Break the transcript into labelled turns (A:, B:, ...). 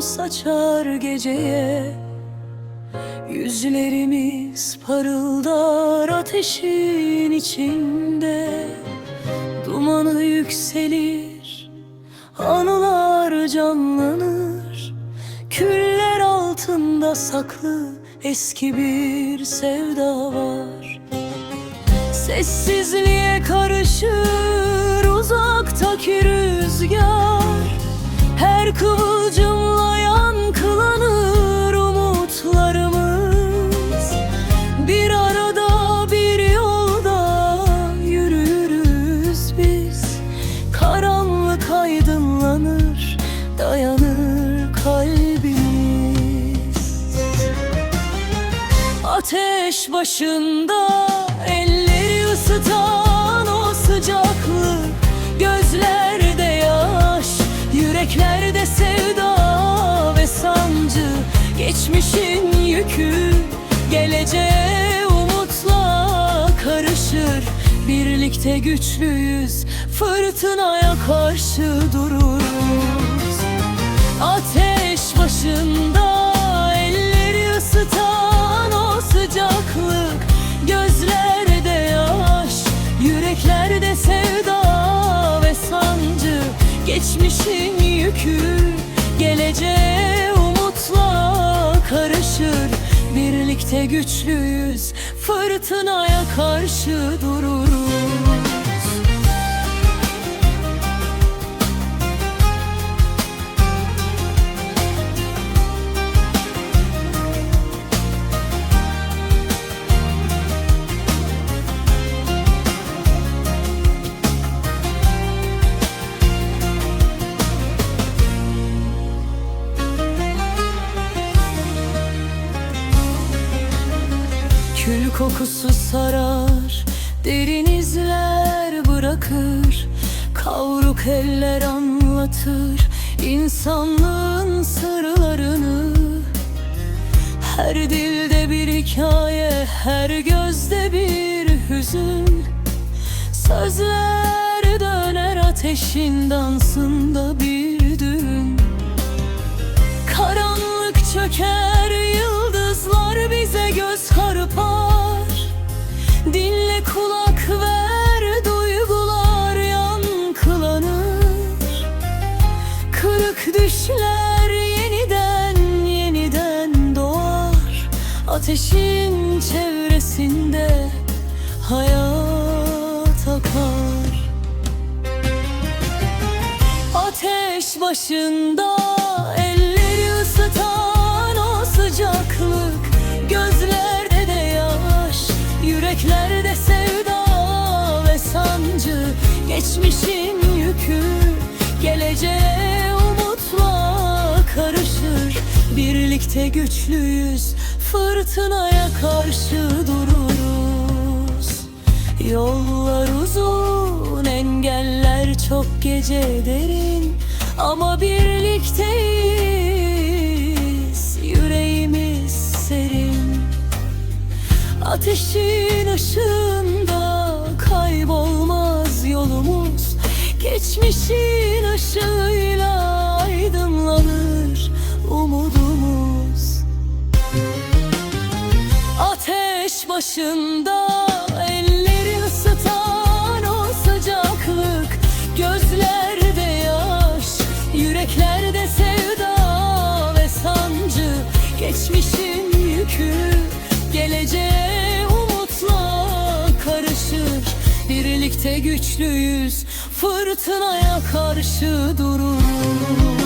A: saçar geceye. Yüzlerimiz parıldar ateşin içinde. Dumanı yükselir, anılar canlanır. Küller altında saklı eski bir sevda var. Sessizliğe karışır uzaktaki rüzgar Her kıvılcımla umutlarımız. Bir arada bir yolda yürürüz biz. Karanlık aydınlanır dayanır kalbimiz. Ateş başında Geçmişin yükü geleceğe umutla karışır. Birlikte güçlüyüz, fırtınaya karşı dururuz. Ateş başında elleri ısıtan o sıcaklık Gözlerde yaş, yüreklerde sevda ve sancı. Geçmişin yükü geleceğe umutla karışır. Birlikte güçlüyüz, fırtınaya karşı dururuz kokusu sarar, derin izler bırakır Kavruk eller anlatır insanlığın sırlarını. Her dilde bir hikaye, her gözde bir hüzün. Sözler döner ateşin dansında bir Ateşin çevresinde hayat akar. Ateş başında elleri ısıtan o sıcaklık Gözlerde de yaş, yüreklerde sevda ve sancı. Geçmişin yükü geleceğe umutla karışır. Birlikte güçlüyüz, fırtınaya karşı dururuz. Yollar uzun, engeller çok gece derin. Ama birlikteyiz, yüreğimiz serin. Ateşin ışığında kaybolmaz yolumuz. Geçmişin ışığıyla başında elleri ısıtan o sıcaklık Gözlerde yaş, yüreklerde sevda ve sancı Geçmişin yükü geleceğe umutla karışır Birlikte güçlüyüz, fırtınaya karşı dururuz